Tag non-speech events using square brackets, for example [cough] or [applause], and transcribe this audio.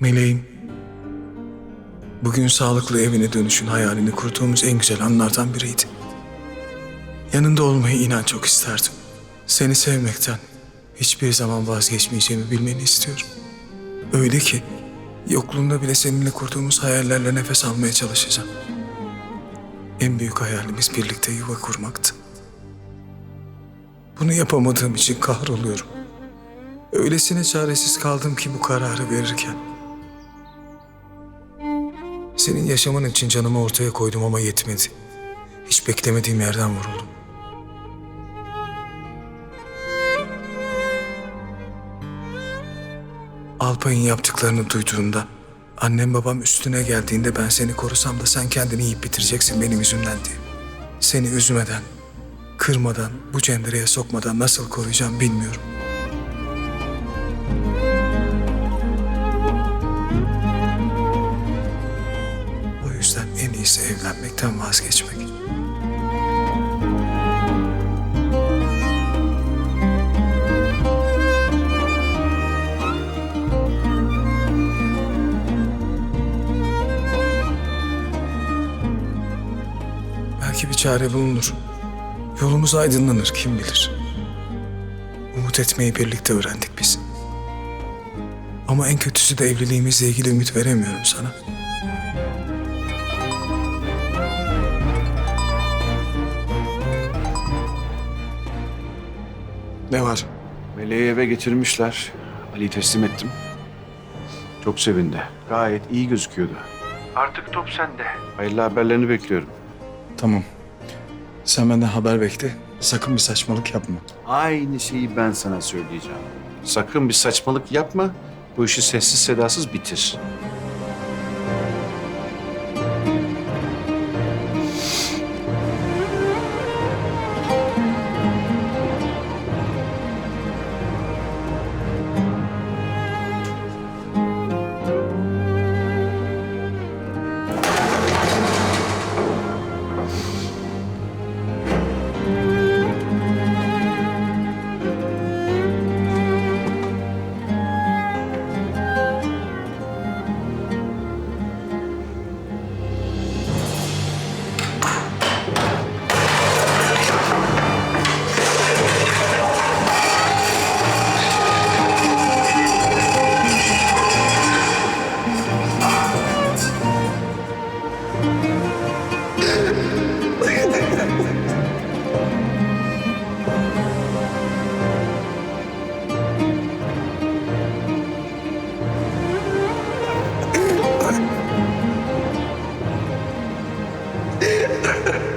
Meleğim, bugün sağlıklı evine dönüşün hayalini kurduğumuz en güzel anlardan biriydi. Yanında olmayı inan çok isterdim. Seni sevmekten hiçbir zaman vazgeçmeyeceğimi bilmeni istiyorum. Öyle ki yokluğunda bile seninle kurduğumuz hayallerle nefes almaya çalışacağım. En büyük hayalimiz birlikte yuva kurmaktı. Bunu yapamadığım için kahroluyorum. Öylesine çaresiz kaldım ki bu kararı verirken. Senin yaşaman için canımı ortaya koydum ama yetmedi. Hiç beklemediğim yerden vuruldum. Alpay'ın yaptıklarını duyduğunda, annem babam üstüne geldiğinde ben seni korusam da sen kendini yiyip bitireceksin benim yüzümden diye. Seni üzmeden, kırmadan, bu cendereye sokmadan nasıl koruyacağım bilmiyorum. Evlenmekten vazgeçmek. Belki bir çare bulunur. Yolumuz aydınlanır kim bilir. Umut etmeyi birlikte öğrendik biz. Ama en kötüsü de evliliğimizle ilgili ümit veremiyorum sana. Ne var? Meleği eve getirmişler. Ali'yi teslim ettim. Çok sevindi. Gayet iyi gözüküyordu. Artık top sende. Hayırlı haberlerini bekliyorum. Tamam. Sen benden haber bekle. Sakın bir saçmalık yapma. Aynı şeyi ben sana söyleyeceğim. Sakın bir saçmalık yapma. Bu işi sessiz sedasız bitir. Yeah. [laughs]